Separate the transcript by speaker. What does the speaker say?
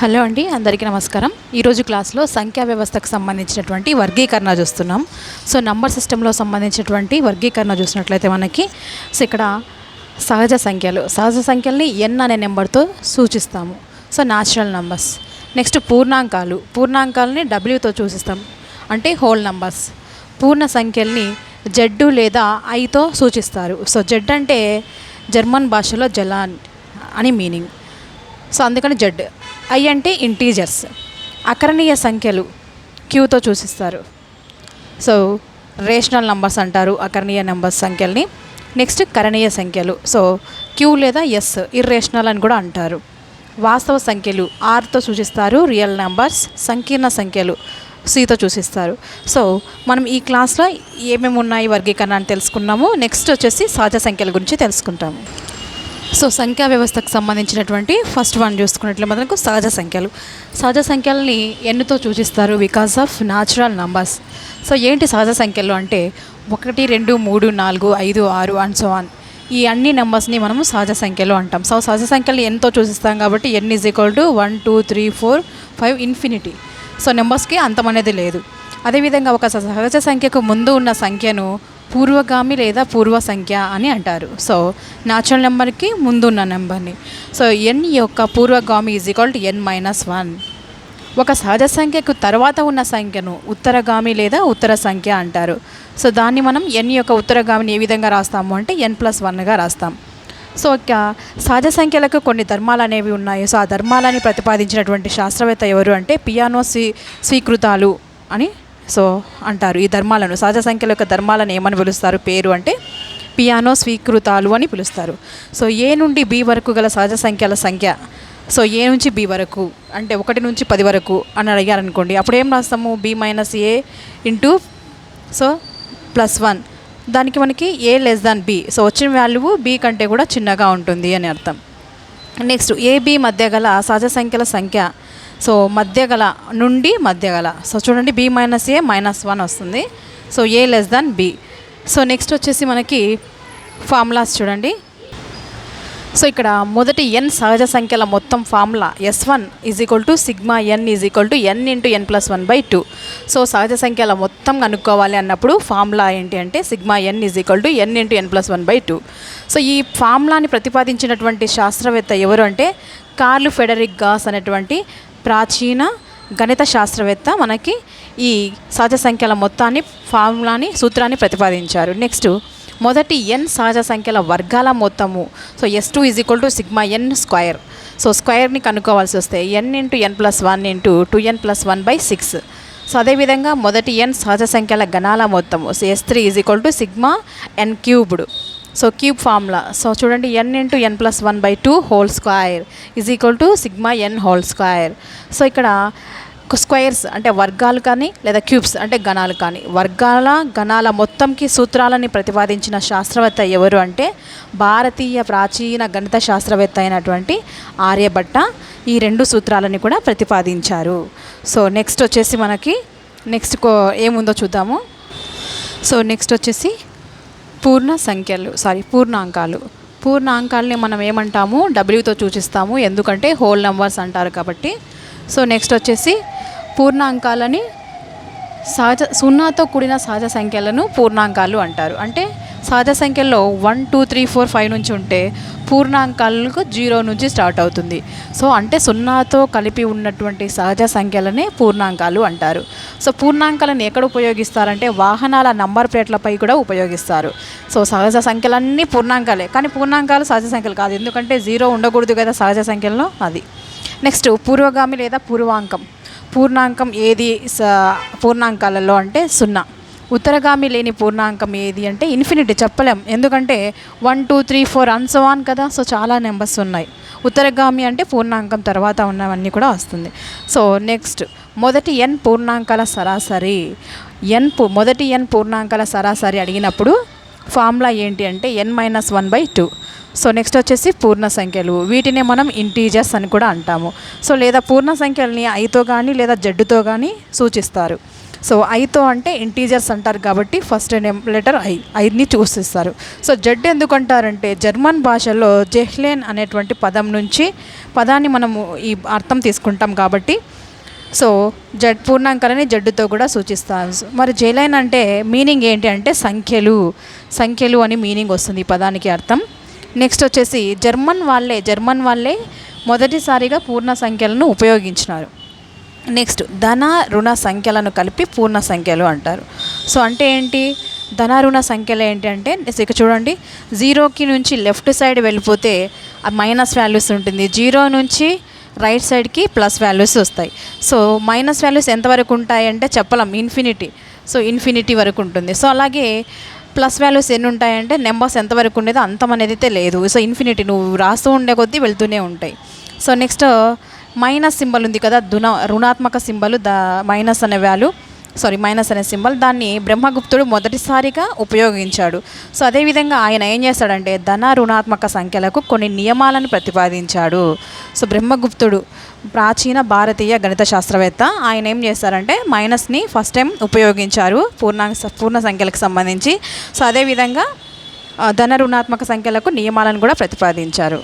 Speaker 1: Hello అండి అందరికీ నమస్కారం. ఈరోజు క్లాస్లో సంఖ్యా వ్యవస్థకు సంబంధించినటువంటి వర్గీకరణ చూస్తున్నాం. సో నంబర్ సిస్టంలో సంబంధించినటువంటి వర్గీకరణ చూసినట్లయితే మనకి సో ఇక్కడ సహజ సంఖ్యలు సహజ సంఖ్యల్ని ఎన్ అనే నెంబర్తో సూచిస్తాము. సో న్యాచురల్ నంబర్స్ నెక్స్ట్ పూర్ణాంకాలు. పూర్ణాంకాలని డబ్ల్యూతో సూచిస్తాం అంటే హోల్ నంబర్స్ పూర్ణ సంఖ్యల్ని జెడ్ లేదా ఐతో సూచిస్తారు. సో జెడ్ అంటే జర్మన్ భాషలో జలాన్ అని మీనింగ్ సో అందుకని జెడ్ ఐ అంటే ఇంటీజర్స్ అకరణీయ సంఖ్యలు క్యూతో సూచిస్తారు సో రేషనల్ నంబర్స్ అంటారు అకరణీయ నంబర్స్ సంఖ్యల్ని. నెక్స్ట్ కరణీయ సంఖ్యలు. సో క్యూ లేదా ఎస్ ఇర్రేషనల్ అని కూడా అంటారు. వాస్తవ సంఖ్యలు ఆర్తో సూచిస్తారు రియల్ నెంబర్స్ సంకీర్ణ సంఖ్యలు సితో చూసిస్తారు. సో మనం ఈ క్లాస్లో ఏమేమి ఉన్నాయి వర్గీకరణ అని తెలుసుకున్నాము. నెక్స్ట్ వచ్చేసి సహజ సంఖ్యల గురించి తెలుసుకుంటాము. సో సంఖ్యా వ్యవస్థకు సంబంధించినటువంటి ఫస్ట్ వన్ చూసుకున్నట్లు మనకు సహజ సంఖ్యలు. సహజ సంఖ్యలని ఎన్నుతో సూచిస్తారు because of natural numbers so ఏంటి సహజ సంఖ్యలు అంటే ఒకటి రెండు మూడు నాలుగు ఐదు ఆరు అండ్ సో ఆన్ ఈ అన్ని నెంబర్స్ని మనము సహజ సంఖ్యలు అంటాం. సో సహజ సంఖ్యలు ఎంతో చూసిస్తాం కాబట్టి N is equal to one two three four five infinity so నెంబర్స్కి అంతం అనేది లేదు. అదేవిధంగా ఒక సహజ సంఖ్యకు ముందు ఉన్న సంఖ్యను పూర్వగామి లేదా పూర్వ సంఖ్య అని అంటారు. సో న్యాచురల్ నెంబర్కి ముందున్న నెంబర్ని సో ఎన్ యొక్క పూర్వగామి is equal to N minus one ఒక సహజ సంఖ్యకు తర్వాత ఉన్న సంఖ్యను ఉత్తరగామి లేదా ఉత్తర సంఖ్య అంటారు. సో దాన్ని మనం ఎన్ యొక్క ఉత్తరగామిని ఏ విధంగా రాస్తాము అంటే ఎన్ ప్లస్ వన్గా రాస్తాం. సో ఇక సహజ సంఖ్యలకు కొన్ని ధర్మాలు అనేవి ఉన్నాయి. సో ఆ ధర్మాలని ప్రతిపాదించినటువంటి శాస్త్రవేత్త ఎవరు అంటే పియానో స్వీ స్వీకృతాలు అని సో అంటారు ఈ ధర్మాలను సహజ సంఖ్యల యొక్క ధర్మాలను ఏమని పిలుస్తారు? పేరు అంటే పియానో స్వీకృతాలు అని పిలుస్తారు. సో ఏ నుండి బి వరకు గల సహజ సంఖ్యల సంఖ్య? సో ఏ నుంచి బి వరకు? అంటే ఒకటి నుంచి పది వరకు అని అడిగారనుకోండి. అప్పుడు ఏం రాస్తాము? B minus A into so plus one. దానికి మనకి A less than B? So వచ్చిన వాల్యూ బి కంటే కూడా చిన్నగా ఉంటుంది అని అర్థం. నెక్స్ట్ ఏబి మధ్య గల సహజ సంఖ్యల సంఖ్య? సో మధ్య గల నుండి మధ్య గల సో చూడండి B minus A minus one వస్తుంది. So A less than B so next వచ్చేసి మనకి ఫార్ములాస్ చూడండి. సో ఇక్కడ మొదటి ఎన్ సహజ సంఖ్యల మొత్తం formula S one is equal to sigma N is equal to N into N plus one by two so సహజ సంఖ్యల మొత్తం కనుక్కోవాలి అన్నప్పుడు ఫార్ములా ఏంటి అంటే sigma N is equal to N into N plus one by two so ఈ ఫార్ములాని ప్రతిపాదించినటువంటి శాస్త్రవేత్త ఎవరు అంటే కార్లు ఫెడరిక్ గాస్ అనేటువంటి ప్రాచీన గణిత శాస్త్రవేత్త మనకి ఈ సహజ సంఖ్యల మొత్తాన్ని ఫార్ములాని సూత్రాన్ని ప్రతిపాదించారు. నెక్స్ట్ మొదటి ఎన్ సహజ సంఖ్యల వర్గాల మొత్తము. So S two is equal to sigma N square so స్క్వైర్ని కనుక్కోవాల్సి వస్తే N into N plus one into two N plus one by six so అదేవిధంగా మొదటి ఎన్ సహజ సంఖ్యల గణాల మొత్తము. So S three is equal to sigma N cubed so cube formula so చూడండి N into N plus one by two whole square is equal to sigma N whole square so ఇక్కడ squares అంటే వర్గాలు కానీ లేదా cubes అంటే గణాలు కానీ. వర్గాల గణాల మొత్తంకి సూత్రాలని ప్రతిపాదించిన శాస్త్రవేత్త ఎవరు అంటే భారతీయ ప్రాచీన గణిత శాస్త్రవేత్త అయినటువంటి ఆర్యభట్ట ఈ రెండు సూత్రాలని కూడా ప్రతిపాదించారు. సో నెక్స్ట్ వచ్చేసి మనకి నెక్స్ట్ ఏముందో చూద్దాము. సో నెక్స్ట్ వచ్చేసి పూర్ణ సంఖ్యలు సారీ పూర్ణాంకాలు. పూర్ణాంకాలని మనం ఏమంటాము? డబ్ల్యూతో సూచిస్తాము. ఎందుకంటే హోల్ నెంబర్స్ అంటారు కాబట్టి. సో నెక్స్ట్ వచ్చేసి పూర్ణాంకాలని సహజ సున్నాతో కూడిన సహజ సంఖ్యలను పూర్ణాంకాలు అంటారు. అంటే సహజ సంఖ్యల్లో one two three four five నుంచి ఉంటే పూర్ణాంకాలకు జీరో నుంచి స్టార్ట్ అవుతుంది. సో అంటే సున్నాతో కలిపి ఉన్నటువంటి సహజ సంఖ్యలనే పూర్ణాంకాలు అంటారు. సో పూర్ణాంకాలను ఎక్కడ ఉపయోగిస్తారంటే వాహనాల నంబర్ ప్లేట్లపై కూడా ఉపయోగిస్తారు. సో సహజ సంఖ్యలన్నీ పూర్ణాంకాలే. కానీ పూర్ణాంకాలు సహజ సంఖ్యలు కాదు. ఎందుకంటే జీరో ఉండకూడదు కదా సహజ సంఖ్యల్లో? అది. నెక్స్ట్ పూర్వగామి లేదా పూర్వాంకం. పూర్ణాంకం ఏది పూర్ణాంకాలలో అంటే సున్నా. ఉత్తరగామి లేని పూర్ణాంకం ఏది అంటే ఇన్ఫినిటీ చెప్పలేం. ఎందుకంటే వన్ టూ త్రీ ఫోర్ అన్సవాన్ కదా. సో చాలా నెంబర్స్ ఉన్నాయి. ఉత్తరగామి అంటే పూర్ణాంకం తర్వాత ఉన్నవన్నీ కూడా వస్తుంది. సో నెక్స్ట్ మొదటి ఎన్ పూర్ణాంకాల సరాసరి. ఎన్ మొదటి ఎన్ పూర్ణాంకాల సరాసరి అడిగినప్పుడు ఫార్ములా ఏంటి అంటే N minus one by two. So next వచ్చేసి పూర్ణ సంఖ్యలు. వీటినే మనం ఇంటీజర్స్ అని కూడా అంటాము. సో లేదా పూర్ణ సంఖ్యల్ని ఐతో కానీ లేదా జడ్డుతో కానీ సూచిస్తారు. సో ఐతో అంటే ఇంటీజర్స్ అంటారు కాబట్టి ఫస్ట్ లెటర్ ఐ ఐని చూసిస్తారు. సో జడ్ ఎందుకంటారంటే జర్మన్ భాషలో జెహ్లేన్ అనేటువంటి పదం నుంచి పదాన్ని మనము ఈ అర్థం తీసుకుంటాం కాబట్టి. సో జడ్ పూర్ణాంకాలని జడ్డుతో కూడా సూచిస్తారు. మరి జెలైన్ అంటే మీనింగ్ ఏంటి అంటే సంఖ్యలు సంఖ్యలు అని మీనింగ్ వస్తుంది ఈ పదానికి అర్థం. నెక్స్ట్ వచ్చేసి జర్మన్ వాళ్ళే జర్మన్ వాళ్ళే మొదటిసారిగా పూర్ణ సంఖ్యలను ఉపయోగించినారు. నెక్స్ట్ ధన రుణ సంఖ్యలను కలిపి పూర్ణ సంఖ్యలు అంటారు. సో అంటే ఏంటి? ధన రుణ సంఖ్యలు ఏంటి అంటే ఇక చూడండి. జీరోకి నుంచి లెఫ్ట్ సైడ్ వెళ్ళిపోతే మైనస్ వాల్యూస్ ఉంటుంది. జీరో నుంచి రైట్ సైడ్కి ప్లస్ వాల్యూస్ వస్తాయి. సో మైనస్ వాల్యూస్ ఎంతవరకు ఉంటాయంటే చెప్పలేం. ఇన్ఫినిటీ. సో ఇన్ఫినిటీ వరకు ఉంటుంది. సో అలాగే ప్లస్ వాల్యూస్ ఎన్ని ఉంటాయంటే నెంబర్స్ ఎంతవరకు ఉండేదో అంతం అనేది అయితే లేదు. సో ఇన్ఫినిటీ నువ్వు రాస్తూ ఉండే కొద్దీ వెళ్తూనే ఉంటాయి. సో నెక్స్ట్ మైనస్ సింబల్ ఉంది కదా దున రుణాత్మక సింబల్ ద మైనస్ అనే వాల్యూ సారీ మైనస్ అనే సింబల్ దాన్ని బ్రహ్మగుప్తుడు మొదటిసారిగా ఉపయోగించాడు. సో అదేవిధంగా ఆయన ఏం చేస్తాడంటే ధన రుణాత్మక సంఖ్యలకు కొన్ని నియమాలను ప్రతిపాదించాడు. సో బ్రహ్మగుప్తుడు ప్రాచీన భారతీయ గణిత శాస్త్రవేత్త ఆయన ఏం చేశారంటే మైనస్ని ఫస్ట్ టైం ఉపయోగించారు పూర్ణాంక పూర్ణ సంఖ్యలకు సంబంధించి. సో అదేవిధంగా ధన రుణాత్మక సంఖ్యలకు నియమాలను కూడా ప్రతిపాదించారు.